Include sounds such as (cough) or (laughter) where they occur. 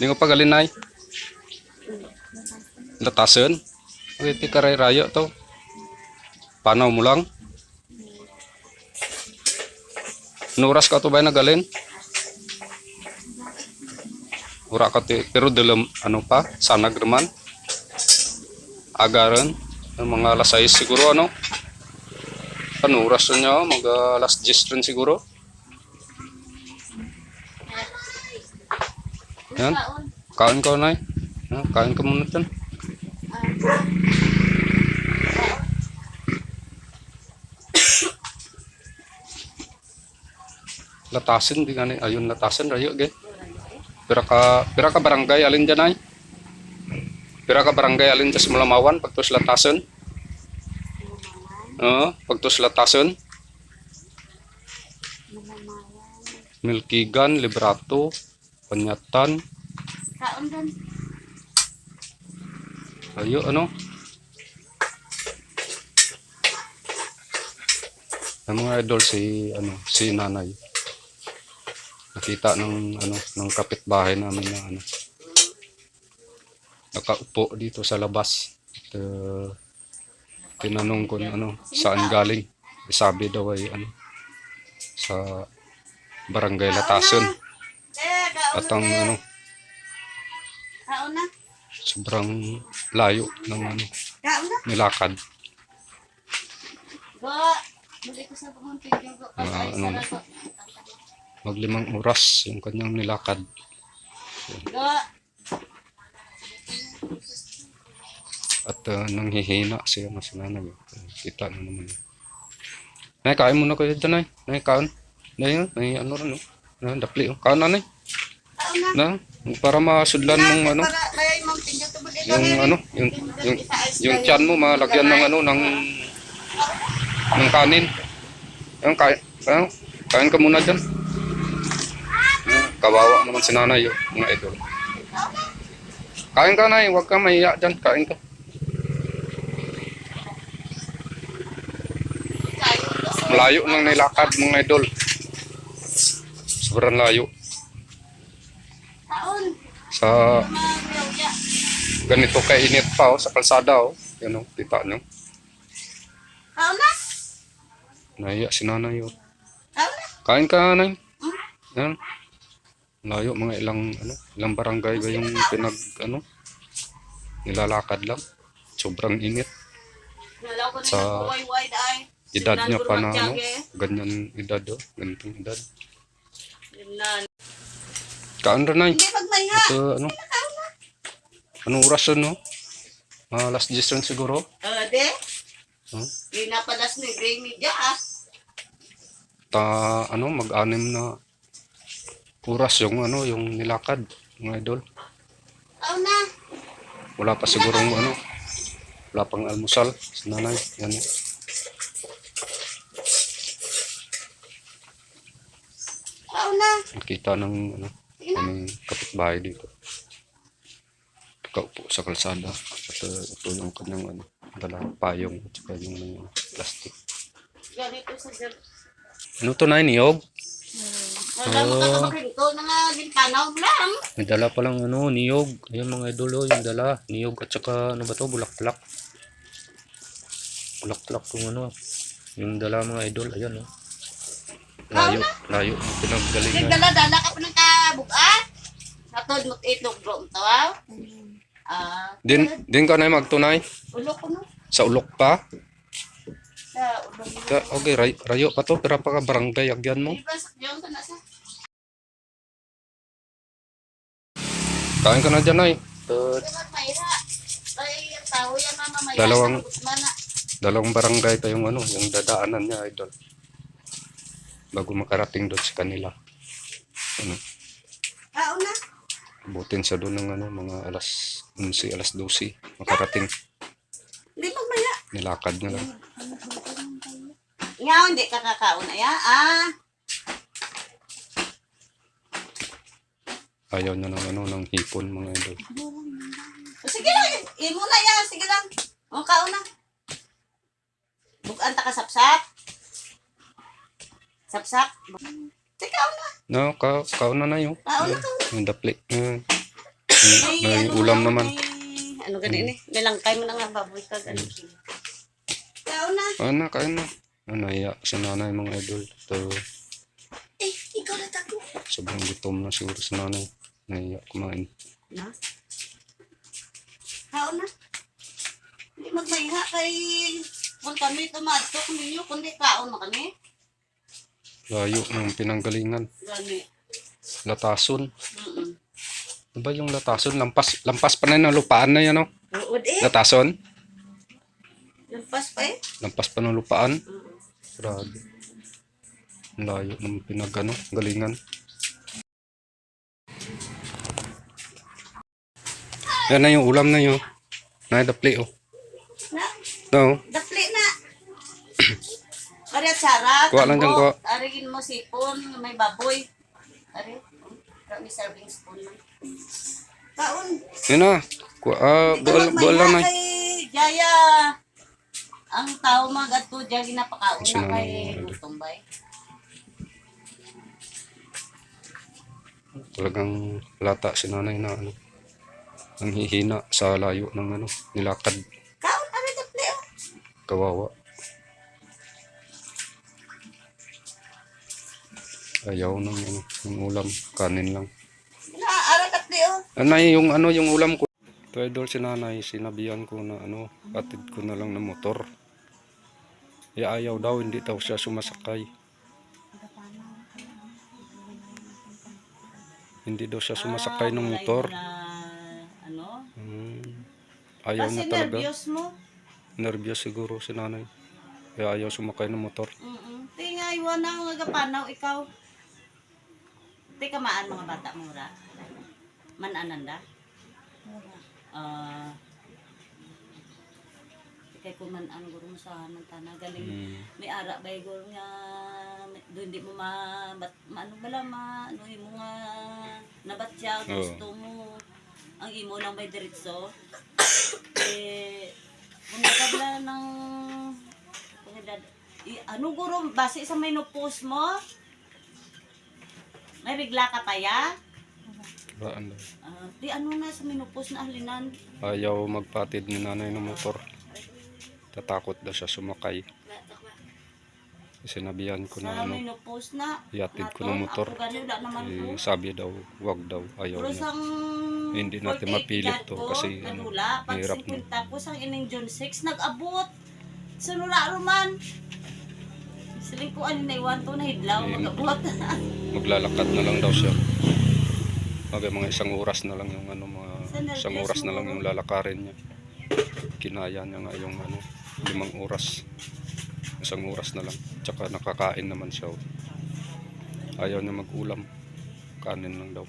Hindi ko pagalinay. Latasan. Okay, ti karay rayo to. Panaw mo lang. Nuras ka to ba nagalin? Ura ka ti, pero dalam ano pa, sanag naman. Agaran, mga alas 6 siguro ano. Na niya? Mag uh, alas 10 rin siguro. Yan. Kain ka na. Kain ka muna dyan. (coughs) Latasin di gani ayun latasin rayo ge. Pira ka pira ka barangay alin dyan ay? Pira ka barangay alin sa Mulamawan pagtus latasin? Oo, pagtus latasin. Milkigan, Librato, Panyatan, Kaon doon. ayo ano? Ang mga idol si ano si nanay. Nakita ng ano ng kapitbahay namin na ano nakaupo dito sa labas. At, uh, tinanong ko ano saan galing. Sabi daw ay ano sa barangay Latason at ang ano sobrang layo ng ano nilakad. Ah, Ay, ano? Maglimang oras yung kanyang nilakad. At uh, nanghihina siya na si nanay. Kita na naman. Nay, kain muna kayo dyan, nay. Nay, kain. Nay, yun. Nay, ano rin, oh. Dapli, oh. Kain na, nay. Na. Na, para masudlan mong ano, kaya yung yung ano, yung, yung, yung tiyan mo, malagyan ng ano, ng, ng kanin. Ayun, kain, kain, kain ka muna dyan. Kawawa naman si nanay, oh, mga idol. Kain ka, nay. Huwag ka mahiya dyan. Kain ka. Malayo lang nilakad, mga idol. Sobrang layo. Sa ganito kainit pa, oh, sa kalsada, oh. Yan, oh, kita nyo. Kaon na. Nahiya si nanay, oh. Na. Kain ka, nanay. Yan. Layo, mga ilang, ano, ilang barangay ba yung pinag, ano, nilalakad lang. Sobrang init. Sa-. Edad niya pa na, ano, Sinangguro ganyan edad, oh. Ganitong edad. Kaan rin, magmaya. Ito, ano, anong oras yun, no? Ah, last 10 rin siguro. Uh, de. Huh? Hindi na palas ni Gray Media ah. Ta, ano, mag-anim na oras yung, ano, yung nilakad, mga idol. Kaon na. Wala pa sigurong ano, wala pang almusal sa nanay. Yan. Na. Nakita ng ano. Aming kapitbahay dito. Nakaupo sa kalsada. At uh, ito yung kanyang ano, dala payong at saka yung mga plastic. Ganito sa jab. Ano to na niyog? Wala mo ka makahinto na nga bintanaw lang. May dala palang ano, niyog. Ayan mga idolo, yung dala. Niyog at saka ano ba to, bulaklak. Bulaklak yung ano. Yung dala mga idol, ayan oh. Layo, layo ang pinaggalingan. Nagdala-dala ka pa ng kabugat. Natod mo itlog bro. Tawaw. Ah, Din, din ka na magtunay? ulo ko no. Sa ulok pa? Sa ulo mo. Ta, okay, ray, rayo pa to, pero pa ka barangay agyan mo. Kain ka na dyan ay. Mamaya. Dalawang- dalawang barangay pa yung ano, yung dadaanan niya, idol. Bago makarating doon sa kanila. Ano. Abutin siya doon ng ano, mga alas 11, alas 12. Makarating, Di ba maya? nilakad na lang. Nga, hindi ka kakaon na ya. Ah. Ayaw niya ng ano, ng hipon, mga idol. Sige lang. Imo na yan. Sige lang. O, kao na. Bukan ta ka sapsap. Sapsap. Sige, kao na. No, ka, kauna na yun. Kao na, kao na. Yung dapli. Uh, May ulam naman. Ano ganun eh. Nilangkay mo na nga baboy ka ganun. Kaon na. Kain na, kain na. Ano, naiya si nanay mga idol. Ito, Eh, ikaw na tago. sobrang gutom na siguro si nanay. Naiya kumain. Na? Kaon na. Hindi magmahiha kay kung kami tumadtok ninyo, kundi kaon na kami. Layo ng pinanggalingan. Gani. Latason. Ano ba yung latason? Lampas, lampas pa na ng lupaan na yan, no? Uod eh. Latason? Lampas pa eh. Lampas pa ng lupaan? Mm. Grabe. Ang Layo ng pinag, ano, galingan. Yan na yung ulam na yun. Naidapli, oh. Na, No, dapli na. Ari sarap. Kuha lang dyan, kuha. Arigin mo sipon, may baboy. Ari, may serving spoon. Kaon. yun na. Ku- Ah, buol, buol lang. Kay Jaya. Ang tao mga ato Jaya ginapakaon na kay? Lutumbay. Talagang lata si nanay na, ano. Ang hihina sa layo ng, ano, nilakad. Kaon, ari dapli oh. Kawawa. Ayaw ng, ano, ng ulam. Kanin lang. Na, ari dapli oh. Anay, yung ano, yung ulam ko. Ito idol si nanay, sinabihan ko na ano, atid ko na lang ng motor. Eh ayaw daw, hindi daw siya sumasakay. Hindi daw siya sumasakay ng Ah, motor. Ano? Hmm. Ayaw Kasi na talaga. nervyos mo. Nervyos siguro si nanay. Kaya ayaw sumakay ng motor. Mm Tinga, iwan na nga gapanaw ikaw. Tika maan mga bata mo ra. Manananda. Ah. Kay ko man ang guro mo sa ng tanah galing Hmm. may ara ba guro nga may- doon di mo ma, bat, maano bala ma ano mo nga nabatya Oo. gusto mo ang imo lang may diretso (coughs) eh kung nakabla ng kung edad- i- ano guro base sa may post mo may bigla ka pa ya Raan daw. Ah, di ano na sa minupos na ahlinan Ayaw magpatid ni nanay ng motor. Tatakot daw siya sumakay. Sinabihan ko na sa ano, minupos na iatid ko ng motor. ako wala naman Eh, sabi daw, wag daw, ayaw Puro niya. sang Hindi natin 48 mapilit to ko, kasi, ano, pag mahirap na. 50 ko sang ining John 6 nag-abot. Sunura roman. Siling ko ani na iwan to na hidlaw Eh, mag-abot. Maglalakad na lang daw siya. Mga mga isang oras na lang yung ano, mga isang oras na lang yung lalakarin niya. Kinaya niya nga yung ano, limang oras. Isang oras na lang. Tsaka nakakain naman siya. Ayaw niya mag-ulam. Kanin lang daw.